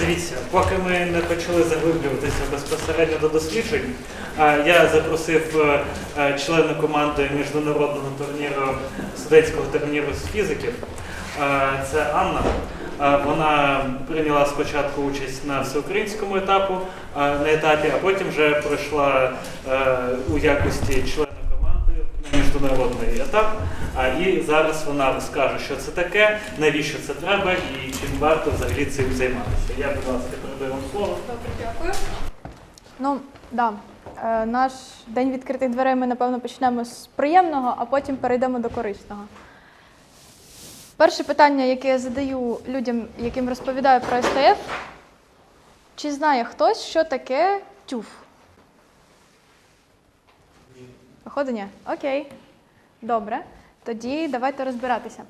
Дивіться, поки ми не почали заглиблюватися безпосередньо до досліджень, я запросив е, е, члена команди міжнародного турніру студентського турніру з фізиків. Е, Це Анна. Вона прийняла спочатку участь на всеукраїнському етапу на етапі, а потім вже пройшла у якості члена міжнародний етап. А і зараз вона розкаже, що це таке, навіщо це треба і чим варто взагалі цим займатися. Я, будь ласка, передаю вам слово. Добре, дякую. Ну, да. Е, наш день відкритих дверей ми, напевно, почнемо з приємного, а потім перейдемо до корисного. Перше питання, яке я задаю людям, яким розповідаю про СТФ, чи знає хтось, що таке тюф? Походу, ні. Окей. Добре. Тоді давайте розбиратися.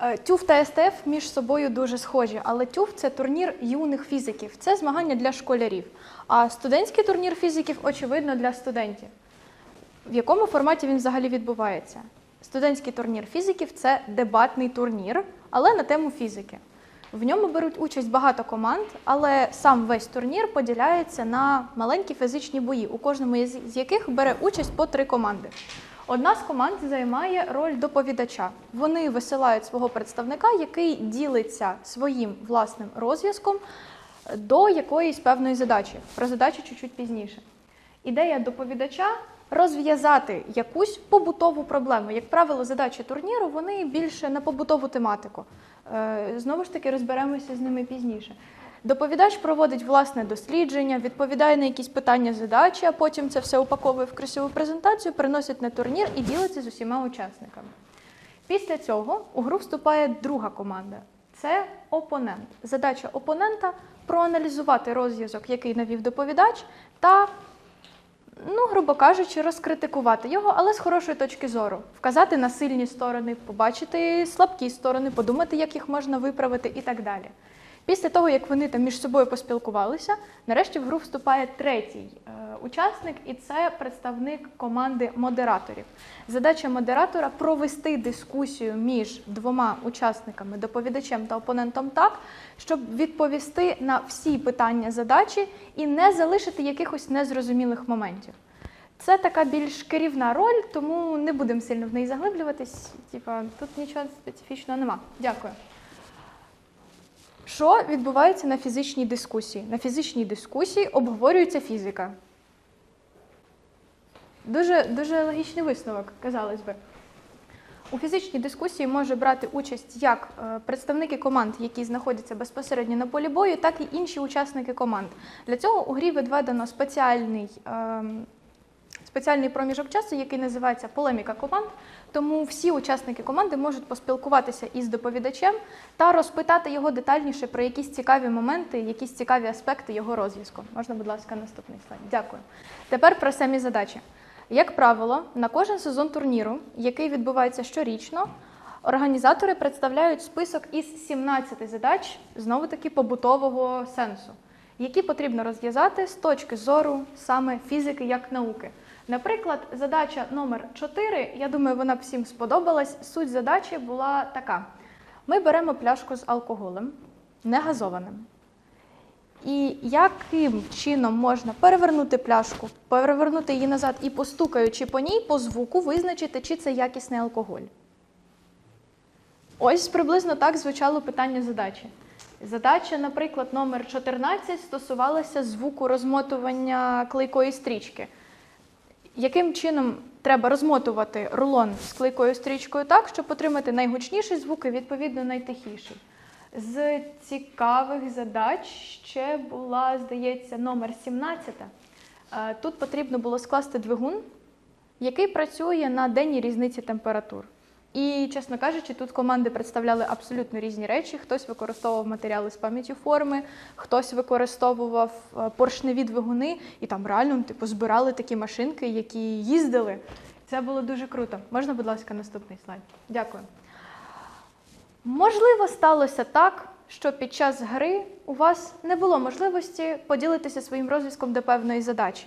Е, ТЮФ та СТФ між собою дуже схожі, але ТЮФ це турнір юних фізиків, це змагання для школярів. А студентський турнір фізиків, очевидно, для студентів. В якому форматі він взагалі відбувається? Студентський турнір фізиків це дебатний турнір, але на тему фізики. В ньому беруть участь багато команд, але сам весь турнір поділяється на маленькі фізичні бої, у кожному з яких бере участь по три команди. Одна з команд займає роль доповідача. Вони висилають свого представника, який ділиться своїм власним розв'язком до якоїсь певної задачі. Про задачу чуть-чуть пізніше. Ідея доповідача розв'язати якусь побутову проблему. Як правило, задачі турніру вони більше на побутову тематику. Е, Знову ж таки, розберемося з ними пізніше. Доповідач проводить власне дослідження, відповідає на якісь питання задачі, а потім це все упаковує в красиву презентацію, приносить на турнір і ділиться з усіма учасниками. Після цього у гру вступає друга команда. Це опонент. Задача опонента проаналізувати розв'язок, який навів доповідач, та, ну, грубо кажучи, розкритикувати його, але з хорошої точки зору, вказати на сильні сторони, побачити слабкі сторони, подумати, як їх можна виправити і так далі. Після того, як вони там між собою поспілкувалися, нарешті в гру вступає третій е, учасник, і це представник команди модераторів. Задача модератора провести дискусію між двома учасниками, доповідачем та опонентом так, щоб відповісти на всі питання задачі і не залишити якихось незрозумілих моментів. Це така більш керівна роль, тому не будемо сильно в неї заглиблюватись. Типа, тут нічого специфічного нема. Дякую. Що відбувається на фізичній дискусії? На фізичній дискусії обговорюється фізика. Дуже, дуже логічний висновок, казалось би. У фізичній дискусії може брати участь як е, представники команд, які знаходяться безпосередньо на полі бою, так і інші учасники команд. Для цього у грі відведено спеціальний, ем, спеціальний проміжок часу, який називається полеміка команд. Тому всі учасники команди можуть поспілкуватися із доповідачем та розпитати його детальніше про якісь цікаві моменти, якісь цікаві аспекти його розв'язку. Можна, будь ласка, наступний слайд. Дякую. Тепер про самі задачі. Як правило, на кожен сезон турніру, який відбувається щорічно, організатори представляють список із 17 задач, знову таки побутового сенсу, які потрібно розв'язати з точки зору саме фізики як науки. Наприклад, задача номер 4, я думаю, вона всім сподобалась. Суть задачі була така: ми беремо пляшку з алкоголем, негазованим. І яким чином можна перевернути пляшку, перевернути її назад і постукаючи по ній, по звуку визначити, чи це якісний алкоголь. Ось приблизно так звучало питання задачі. Задача, наприклад, номер 14 стосувалася звуку розмотування клейкої стрічки. Яким чином треба розмотувати рулон з клейкою стрічкою так, щоб отримати найгучніший звук і відповідно найтихіший? З цікавих задач ще була, здається, номер 17. Е, Тут потрібно було скласти двигун, який працює на денній різниці температур. І, чесно кажучи, тут команди представляли абсолютно різні речі. Хтось використовував матеріали з пам'яттю форми, хтось використовував е, поршневі двигуни, і там реально типу, збирали такі машинки, які їздили. Це було дуже круто. Можна, будь ласка, наступний слайд? Дякую. Можливо, сталося так, що під час гри у вас не було можливості поділитися своїм розв'язком до певної задачі.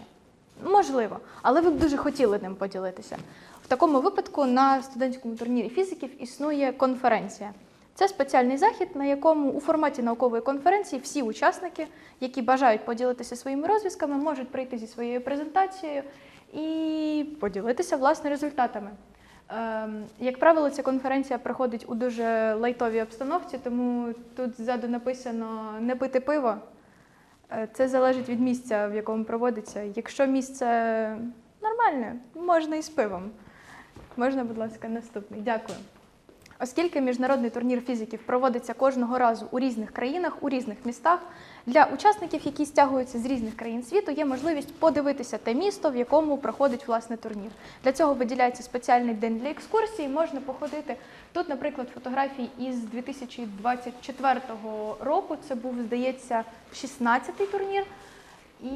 Можливо, але ви б дуже хотіли ним поділитися. В такому випадку на студентському турнірі фізиків існує конференція. Це спеціальний захід, на якому у форматі наукової конференції всі учасники, які бажають поділитися своїми розв'язками, можуть прийти зі своєю презентацією і поділитися власне результатами. Ем, Як правило, ця конференція проходить у дуже лайтовій обстановці, тому тут ззаду написано не пити пиво. Е, Це залежить від місця, в якому проводиться. Якщо місце нормальне, можна і з пивом. Можна, будь ласка, наступний. Дякую. Оскільки міжнародний турнір фізиків проводиться кожного разу у різних країнах, у різних містах, для учасників, які стягуються з різних країн світу, є можливість подивитися те місто, в якому проходить власне турнір. Для цього виділяється спеціальний день для екскурсії. Можна походити. Тут, наприклад, фотографії із 2024 року. Це був, здається, 16-й турнір. І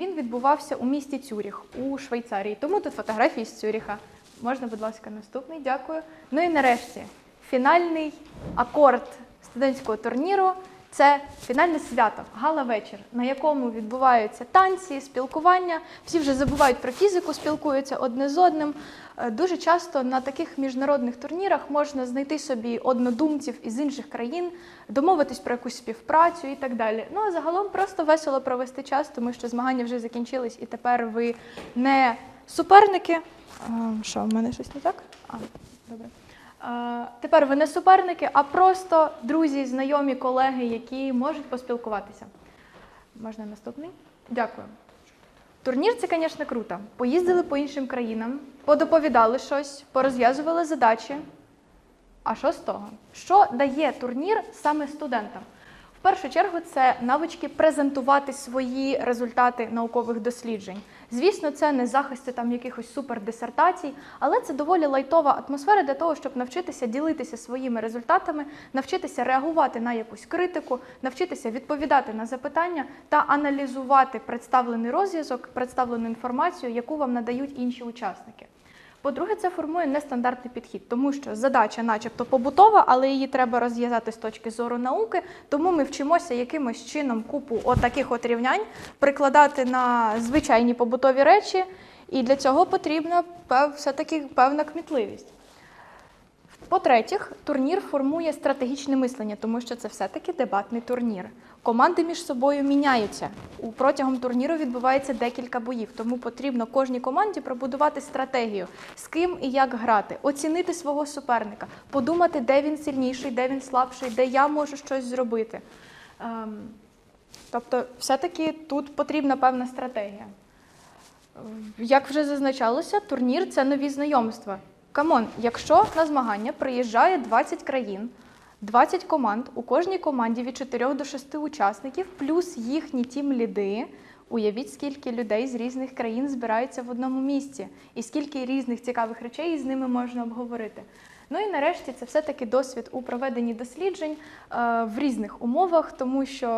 він відбувався у місті Цюріх у Швейцарії. Тому тут фотографії з Цюріха. Можна, будь ласка, наступний. Дякую. Ну і нарешті фінальний акорд студентського турніру. Це фінальне свято, гала-вечір, на якому відбуваються танці, спілкування. Всі вже забувають про фізику, спілкуються одне з одним. Е, Дуже часто на таких міжнародних турнірах можна знайти собі однодумців із інших країн, домовитись про якусь співпрацю і так далі. Ну а загалом просто весело провести час, тому що змагання вже закінчились, і тепер ви не суперники. Що, в мене щось не так? А, добре. Тепер ви не суперники, а просто друзі, знайомі, колеги, які можуть поспілкуватися. Можна наступний? Дякую. Турнір це, звісно, круто. Поїздили по іншим країнам, подоповідали щось, порозв'язували задачі. А що з того? Що дає турнір саме студентам? В першу чергу це навички презентувати свої результати наукових досліджень. Звісно, це не захисти там якихось супердисертацій, але це доволі лайтова атмосфера для того, щоб навчитися ділитися своїми результатами, навчитися реагувати на якусь критику, навчитися відповідати на запитання та аналізувати представлений розв'язок, представлену інформацію, яку вам надають інші учасники. По-друге, це формує нестандартний підхід, тому що задача, начебто, побутова, але її треба розв'язати з точки зору науки. Тому ми вчимося якимось чином купу отаких от рівнянь прикладати на звичайні побутові речі, і для цього потрібна все-таки певна кмітливість. По-третіх, турнір формує стратегічне мислення, тому що це все-таки дебатний турнір. Команди між собою міняються. Протягом турніру відбувається декілька боїв, тому потрібно кожній команді пробудувати стратегію, з ким і як грати, оцінити свого суперника, подумати, де він сильніший, де він слабший, де я можу щось зробити. Ем, тобто, все-таки тут потрібна певна стратегія. Як вже зазначалося, турнір це нові знайомства. Камон, якщо на змагання приїжджає 20 країн, 20 команд, у кожній команді від 4 до 6 учасників, плюс їхні тім-ліди, уявіть, скільки людей з різних країн збираються в одному місці, і скільки різних цікавих речей з ними можна обговорити. Ну і нарешті це все-таки досвід у проведенні досліджень е, в різних умовах, тому що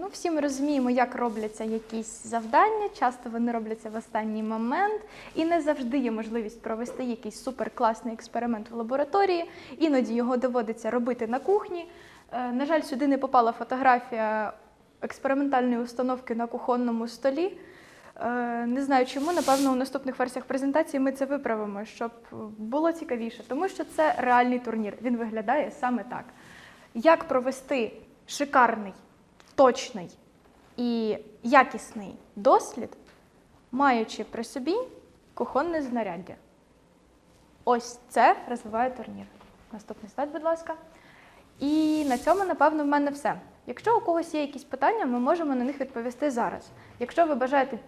ну, всі ми розуміємо, як робляться якісь завдання. Часто вони робляться в останній момент, і не завжди є можливість провести якийсь суперкласний експеримент в лабораторії. Іноді його доводиться робити на кухні. Е, на жаль, сюди не попала фотографія експериментальної установки на кухонному столі. Е, Не знаю чому, напевно, у наступних версіях презентації ми це виправимо, щоб було цікавіше, тому що це реальний турнір. Він виглядає саме так. Як провести шикарний, точний і якісний дослід, маючи при собі кухонне знаряддя? Ось це розвиває турнір. Наступний слайд, будь ласка. І на цьому, напевно, в мене все. Якщо у когось є якісь питання, ми можемо на них відповісти зараз. Якщо ви бажаєте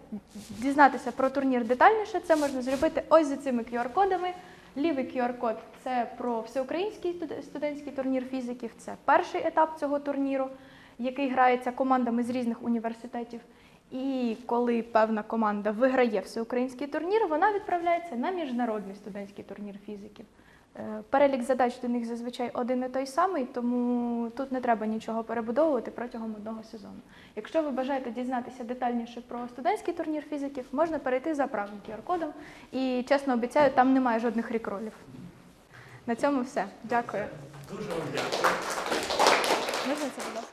дізнатися про турнір детальніше, це можна зробити ось за цими QR-кодами. Лівий QR-код це про всеукраїнський студентський турнір фізиків. Це перший етап цього турніру, який грається командами з різних університетів. І коли певна команда виграє всеукраїнський турнір, вона відправляється на міжнародний студентський турнір фізиків. Е, Перелік задач до них зазвичай один і той самий, тому тут не треба нічого перебудовувати протягом одного сезону. Якщо ви бажаєте дізнатися детальніше про студентський турнір фізиків, можна перейти за правим QR-кодом. І чесно обіцяю, там немає жодних рекролів. На цьому все. Дякую. Дуже вам дякую. Можна це, будь ласка?